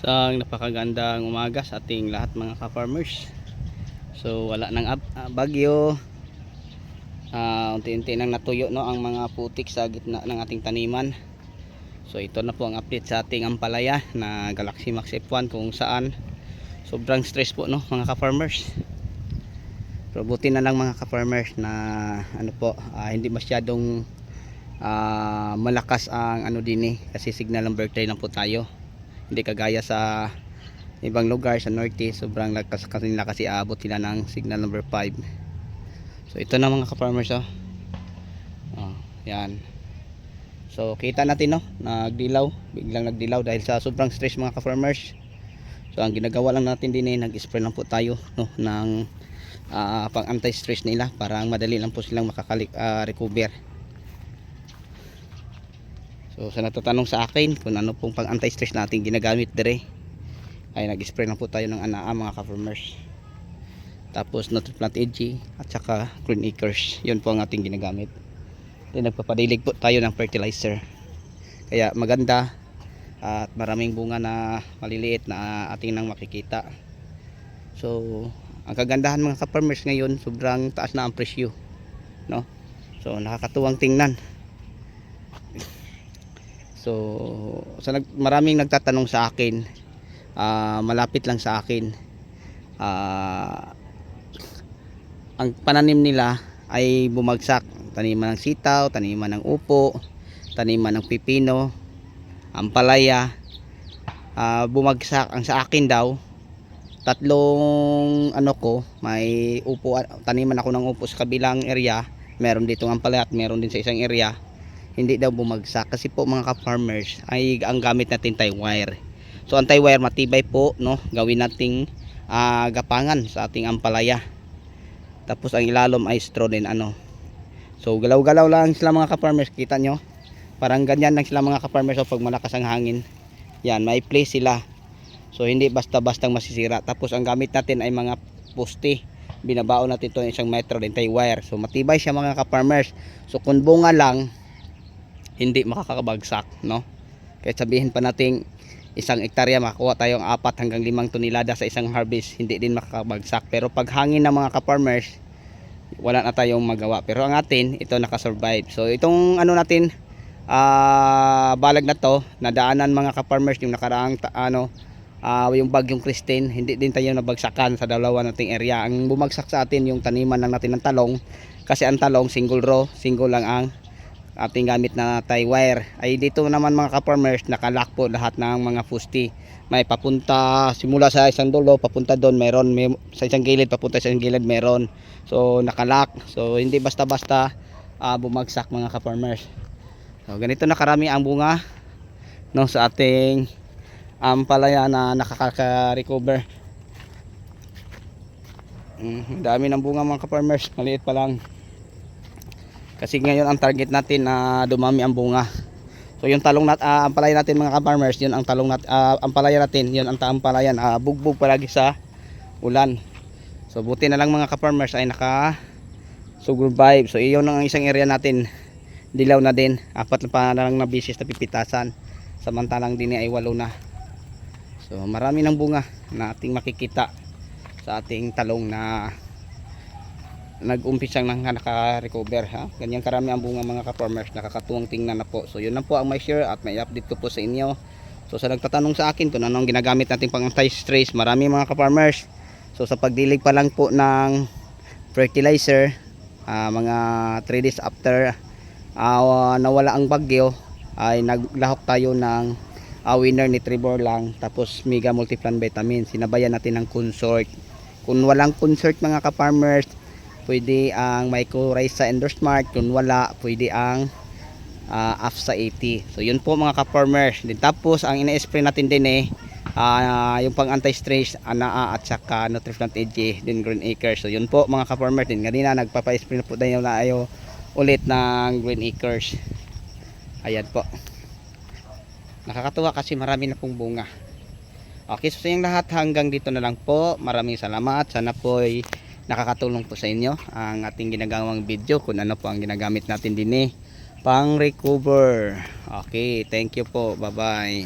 Isang napakagandang umaga sa ating lahat mga ka-farmers. So wala nang ah, bagyo. Ah, unti-unti nang natuyo no ang mga putik sa gitna ng ating taniman. So ito na po ang update sa ating ampalaya na Galaxy Max F1 kung saan sobrang stress po no mga ka-farmers. Pero buti na lang mga ka-farmers na ano po ah, hindi masyadong ah, malakas ang ano din eh kasi signal ng birthday lang po tayo hindi kagaya sa ibang lugar sa norte sobrang lakas kanila kasi aabot sila ng signal number 5 so ito na mga ka-farmers oh. oh yan. So kita natin no nagdilaw biglang nagdilaw dahil sa sobrang stress mga ka-farmers. So ang ginagawa lang natin din eh nag-spray lang po tayo no ng ah, pang anti-stress nila para madali lang po silang makaka-recover So sa natatanong sa akin kung ano pong pang anti-stress natin ginagamit dire ay nag-spray lang po tayo ng anaa mga ka-farmers. Tapos Nutriplant EG at saka Green Acres. Yun po ang ating ginagamit. Then nagpapadilig po tayo ng fertilizer. Kaya maganda at maraming bunga na maliliit na ating nang makikita. So ang kagandahan mga ka-farmers ngayon sobrang taas na ang presyo. No? So nakakatuwang tingnan. So, sa nag, maraming nagtatanong sa akin, ah, malapit lang sa akin. ah, ang pananim nila ay bumagsak. Taniman ng sitaw, taniman ng upo, taniman ng pipino, ampalaya. ah, bumagsak ang sa akin daw. Tatlong ano ko, may upo taniman ako ng upo sa kabilang area. Meron dito ng ampalaya at meron din sa isang area hindi daw bumagsak. Kasi po mga ka-farmers ay ang gamit natin tie wire. So ang tie wire matibay po no? Gawin nating ah, gapangan sa ating ampalaya. Tapos ang ilalom ay straw din ano. So galaw-galaw lang sila mga ka-farmers. Kita nyo? Parang ganyan lang sila mga ka-farmers so pag malakas ang hangin. Yan may place sila. So hindi basta-bastang masisira. Tapos ang gamit natin ay mga poste. Binabaon natin ito ng isang metro din tie wire. So matibay siya mga ka-farmers. So kung bunga lang hindi makakabagsak no? Kaya sabihin pa nating isang ektarya makakuha tayong apat hanggang limang tonelada sa isang harvest hindi din makakabagsak. Pero pag hangin ng mga ka-farmers wala na tayong magawa. Pero ang atin ito nakasurvive. So itong ano natin ah balag na to nadaanan mga ka-farmers yung nakaraang ano ah, yung bagyong Christine hindi din tayo nabagsakan sa dalawa nating area. Ang bumagsak sa atin yung taniman lang natin ng talong kasi ang talong single row single lang ang ating gamit na tie wire. Ay dito naman mga ka-farmers nakalock po lahat ng mga fusti. May papunta simula sa isang dulo papunta doon meron. May, sa isang gilid papunta sa isang gilid meron. So nakalock. So hindi basta basta ah, bumagsak mga ka-farmers. So ganito na karami ang bunga no sa ating ampalaya na nakaka-recover. Mm, dami ng bunga mga ka-farmers. Maliit pa lang kasi ngayon ang target natin na dumami ang bunga. So yung talong nat uh, ampalaya natin mga ka-farmers, yun ang talong nat uh, ampalaya natin, yun ang taampalayan, uh, bugbog palagi sa ulan. So buti na lang mga ka-farmers ay naka survive. So iyon ang isang area natin. Dilaw na din. Apat pa na lang na bisis na pipitasan. Samantalang din ay walo na. So marami ng bunga na ating makikita sa ating talong na nag-umpisang nang naka-recover ha. Ganyan karami ang bunga mga ka-farmers, nakakatuwang tingnan na po. So yun na po ang may share at may update ko po sa inyo. So sa nagtatanong sa akin kung anong ginagamit natin pang anti-stress, marami mga ka-farmers. So sa pagdilig pa lang po ng fertilizer, ah, mga 3 days after ah, nawala ang bagyo, ay naglahok tayo ng uh, winner ni Trevor lang tapos mega multiplan vitamin sinabayan natin ng consort kung walang consort mga ka-farmers pwede ang mycorrhiza endorsmart kung wala pwede ang uh, AFSA 80 so yun po mga ka-farmers. Din tapos ang ina-spray natin din eh ah, yung pang anti-stress anaa at saka Nutriflant EG din Green Acres. So yun po mga ka-farmers. Din kanina nagpapa-spray na po tayo na ayo ulit ng Green Acres. Ayan po. Nakakatuwa kasi marami na pong bunga. Okay so sa lahat hanggang dito na lang po. Maraming salamat. Sana po ay nakakatulong po sa inyo ang ating ginagawang video kung ano po ang ginagamit natin din eh. Pang recover okay thank you po. Bye bye